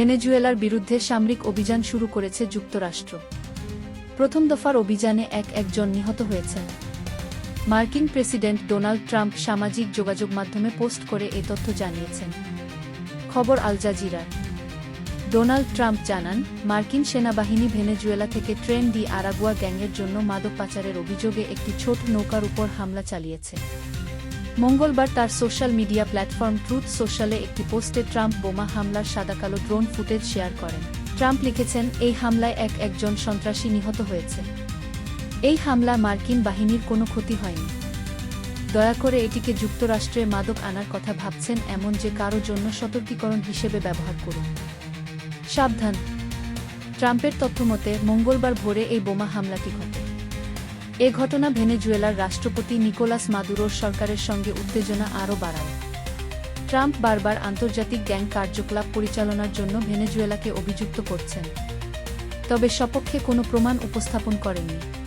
ভেনেজুয়েলার বিরুদ্ধে সামরিক অভিযান শুরু করেছে যুক্তরাষ্ট্র। প্রথম দফার অভিযানে এক একজন নিহত হয়েছেন। মার্কিন প্রেসিডেন্ট ডোনাল্ড ট্রাম্প সামাজিক যোগাযোগ মাধ্যমে পোস্ট করে এ তথ্য জানিয়েছেন। খবর আল জাজিরার। ডোনাল্ড ট্রাম্প জানান, মার্কিন সেনাবাহিনী ভেনেজুয়েলা থেকে ট্রেন ডি আরাগুয়া গ্যাংয়ের জন্য মাদক পাচারের অভিযোগে একটি ছোট নৌকার উপর হামলা চালিয়েছে। মঙ্গলবার তার সোশ্যাল মিডিয়া প্ল্যাটফর্ম ট্রুথ সোশ্যালে একটি পোস্টে ট্রাম্প বোমা হামলার সাদাকালো ড্রোন ফুটেজ শেয়ার করেন। ট্রাম্প লিখেছেন, এই হামলায় এক একজন সন্ত্রাসী নিহত হয়েছে। এই হামলা মার্কিন বাহিনীর কোনো ক্ষতি হয়নি। দয়া করে এটিকে যুক্তরাষ্ট্রে মাদক আনার কথা ভাবছেন এমন যে কারও জন্য সতর্কীকরণ হিসেবে ব্যবহার করুন। সাবধান। ট্রাম্পের তথ্যমতে, মঙ্গলবার ভোরে এই বোমা হামলাটি ঘটে। এ ঘটনা ভেনেজুয়েলার রাষ্ট্রপতি নিকোলাস মাদুরোর সরকারের সঙ্গে উত্তেজনা আরও বাড়ায়। ট্রাম্প বারবার আন্তর্জাতিক গ্যাং কার্যকলাপ পরিচালনার জন্য ভেনেজুয়েলাকে অভিযুক্ত করছেন। তবে সপক্ষে কোনো প্রমাণ উপস্থাপন করেননি।